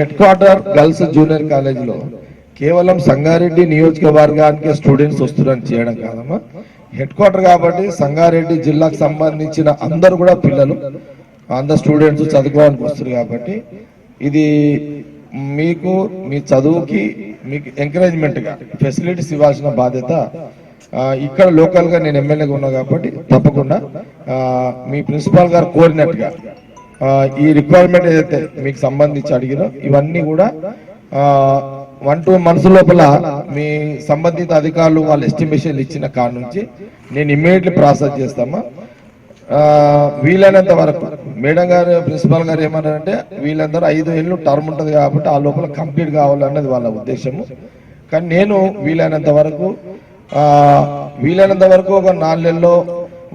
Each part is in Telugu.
హెడ్ క్వార్టర్ గర్ల్స్ జూనియర్ కాలేజీలో కేవలం సంగారెడ్డి నియోజకవర్గానికి స్టూడెంట్స్ వస్తున్నారని చేయడం కాదమ్మా. హెడ్ క్వార్టర్ కాబట్టి సంగారెడ్డి జిల్లాకు సంబంధించిన అందరు కూడా పిల్లలు. అందరు స్టూడెంట్స్ చదువుకోవడానికి వస్తారు కాబట్టి ఇది మీకు మీ చదువుకి మీకు ఎంకరేజ్మెంట్గా ఫెసిలిటీస్ ఇవ్వాల్సిన బాధ్యత ఇక్కడ లోకల్గా నేను ఎమ్మెల్యేగా ఉన్నా కాబట్టి తప్పకుండా మీ ప్రిన్సిపాల్ గారు కోరినట్టుగా ఈ రిక్వైర్మెంట్ ఏదైతే మీకు సంబంధించి అడిగినో ఇవన్నీ కూడా వన్ టూ మంత్స్ లోపల మీ సంబంధిత అధికారులు వాళ్ళ ఎస్టిమేషన్ ఇచ్చిన కాడ నుంచి నేను ఇమ్మీడియట్లీ ప్రాసెస్ చేస్తామా? వీలైనంత వరకు. మేడం గారు ప్రిన్సిపాల్ గారు ఏమన్నారంటే వీళ్ళందరూ ఐదు ఏళ్ళు టర్మ్ ఉంటుంది కాబట్టి ఆ లోపల కంప్లీట్ కావాలన్నది వాళ్ళ ఉద్దేశము. కానీ నేను వీలైనంత వరకు వీలైనంత వరకు ఒక నాలుగేళ్ళలో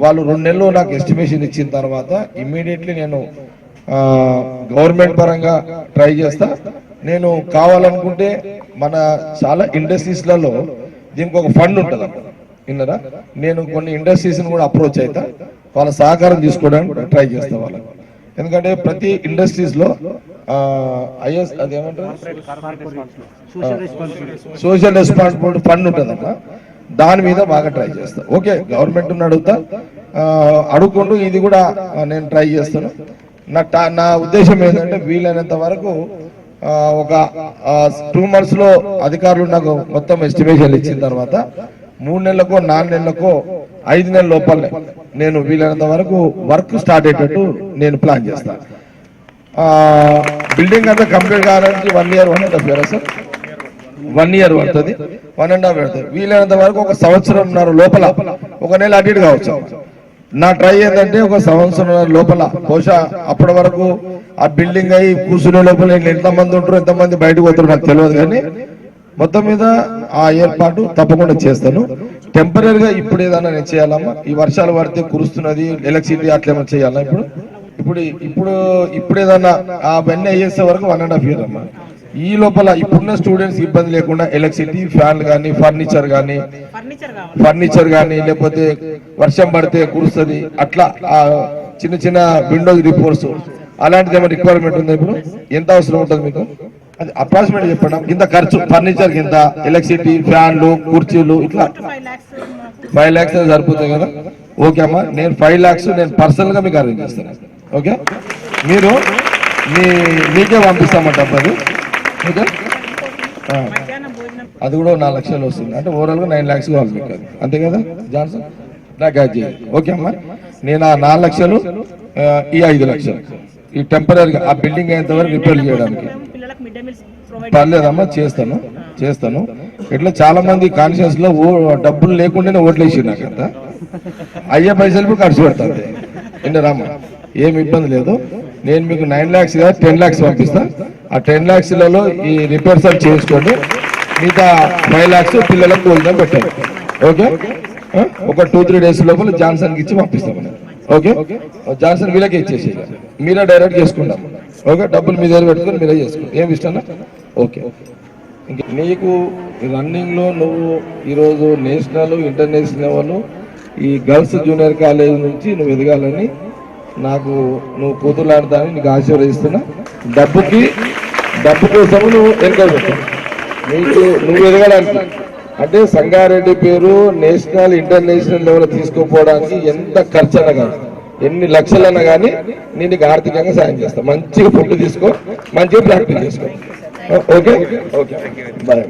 వాళ్ళు రెండు నెలలు నాకు ఎస్టిమేషన్ ఇచ్చిన తర్వాత ఇమ్మీడియట్లీ నేను గవర్నమెంట్ పరంగా ట్రై చేస్తా. నేను కావాలనుకుంటే మన చాలా ఇండస్ట్రీస్లలో దీనికి ఒక ఫండ్ ఉంటుంది విన్నరా? నేను కొన్ని ఇండస్ట్రీస్ కూడా అప్రోచ్ అవుతా వాళ్ళ సహకారం తీసుకోవడానికి ట్రై చేస్తా వాళ్ళకి ఎందుకంటే ప్రతి ఇండస్ట్రీస్లో ఐఎస్ అదేమంటారు? సోషల్ రెస్పాన్సిబిలిటీ ఫండ్ ఉంటుందమ్మా దాని మీద బాగా ట్రై చేస్తా. ఓకే గవర్నమెంట్ అడుగుతా. అడుగుకుంటూ ఇది కూడా నేను ట్రై చేస్తాను. నా టా- నా ఉద్దేశం ఏంటంటే వీలైనంత వరకు ఒక టూ మంత్స్లో అధికారులు నాకు మొత్తం ఎస్టిమేషన్ ఇచ్చిన తర్వాత మూడు నెలలకో నాలుగు నెలలకో ఐదు నెలల లోపలనే నేను వీలైనంత వరకు వర్క్ స్టార్ట్ అయ్యేటట్టు నేను ప్లాన్ చేస్తాను బిల్డింగ్ అంతా కంప్లీట్ కావాలంటే one year one and half year sir? One year పడుతుంది. వన్ అండ్ హాఫ్ పడుతుంది. వీలైనంత వరకు ఒక సంవత్సరంన్నర లోపల ఒక నెల అటు కావచ్చు. నా ట్రై ఏంటంటే ఒక సంవత్సరం లోపల బహుశా అప్పటి వరకు ఆ బిల్డింగ్ అయి కూర్చునే లోపల ఎంతమంది ఉంటారు ఎంతమంది బయటకు పోతారు నాకు తెలియదు కానీ మొత్తం మీద ఆ ఏర్పాటు తప్పకుండా చేస్తాను. టెంపరీగా ఇప్పుడు ఏదైనా నేను చేయాలమ్మా. ఈ వర్షాలు పడితే కురుస్తున్నది ఎలక్ట్రిసిటీ అట్లా ఏమైనా చేయాలా ఇప్పుడు? ఇప్పుడు ఇప్పుడు ఇప్పుడు ఏదన్నా అవన్నీ అయ్యేసే వరకు వన్ అండ్ హాఫ్ ఇయర్ అమ్మా. ఈ లోపల ఇప్పుడున్న స్టూడెంట్స్ ఇబ్బంది లేకుండా ఎలక్ట్రిసిటీ ఫ్యాన్లు కానీ ఫర్నిచర్ కానీ ఫర్నిచర్ కానీ లేకపోతే వర్షం పడితే కురుస్తుంది. అట్లా ఆ చిన్న చిన్న విండోస్ రిపోర్ట్స్ అలాంటిది ఏమైనా రిక్వైర్మెంట్ ఉందా ఇప్పుడు? ఎంత అవసరం ఉంటుంది మీకు? అది అప్రాక్సిమేట్ చెప్పండి. ఇంత ఖర్చు ఫర్నిచర్ కింద ఎలక్ట్రిసిటీ ఫ్యాన్లు కుర్చీలు ఇట్లా. ఫైవ్ ల్యాక్స్ సరిపోతాయి కదా? ఓకే అమ్మా నేను ఫైవ్ ల్యాక్స్ నేను పర్సనల్గా మీకు అరేంజ్ చేస్తాను. ఓకే? మీరు మీ మీకే పంపిస్తామంట అది. అది కూడా నాలుగు లక్షలు వస్తుంది. అంటే ఓవరాల్గా నైన్ ల్యాక్స్ కావాలి మీకు అంతే కదా జాన్సన్? నాకు అది ఓకే అమ్మా. నేను ఆ నాలుగు లక్షలు ఈ ఐదు లక్షలు. ఈ టెంపరీగా ఆ బిల్డింగ్ అయ్యేంత వరకు రిపేర్ చేయడానికి. పర్లేదమ్మా చేస్తాను చేస్తాను. ఇట్లా చాలా మంది కాన్షియస్లో ఓ డబ్బులు లేకుండానే ఓట్లు వేసి నాకంత అయ్యే పైసలు ఖర్చు పెడతాను విన్నారమ్మా ఏమి ఇబ్బంది లేదు. నేను మీకు నైన్ ల్యాక్స్ కాదు టెన్ ల్యాక్స్ పంపిస్తాను ఆ టెన్ ల్యాక్స్లలో ఈ రిపేర్స్ అవి చేసుకోండి. మిగతా ఫైవ్ ల్యాక్స్ పిల్లలకు భోజనం పెట్టండి. ఓకే ఒక టూ త్రీ డేస్ లోపల జాన్సన్కి ఇచ్చి పంపిస్తాం ఓకే జాన్సన్ వీళ్ళకి ఇచ్చేసి మీరే డైరెక్ట్ చేసుకుంటాం. ఓకే డబ్బులు మీ దగ్గర పెట్టుకుని మీరే చేసుకోండి. ఏమి ఇష్టం ఓకే ఇంక నీకు రన్నింగ్లో నువ్వు ఈరోజు నేషనల్ ఇంటర్నేషనల్ ఈ గర్ల్స్ జూనియర్ కాలేజ్ నుంచి నువ్వు ఎదగాలని నాకు నువ్వు కూతురులాడతానని నీకు ఆశీర్వదిస్తున్నా. డబ్బుకి డబ్బు కోసము నువ్వు ఎన్నికలు నీకు నువ్వు ఎదగడానికి అంటే సంగారెడ్డి పేరు నేషనల్ ఇంటర్నేషనల్ లెవెల్ తీసుకుపోవడానికి ఎంత ఖర్చు అయినా కానీ ఎన్ని లక్షలైనా కానీ నేను నీకు ఆర్థికంగా సాయం చేస్తా. మంచిగా ఫుడ్ తీసుకో మంచిగా ప్రాక్టీస్ చేసుకో. ఓకే? ఓకే. బాయ్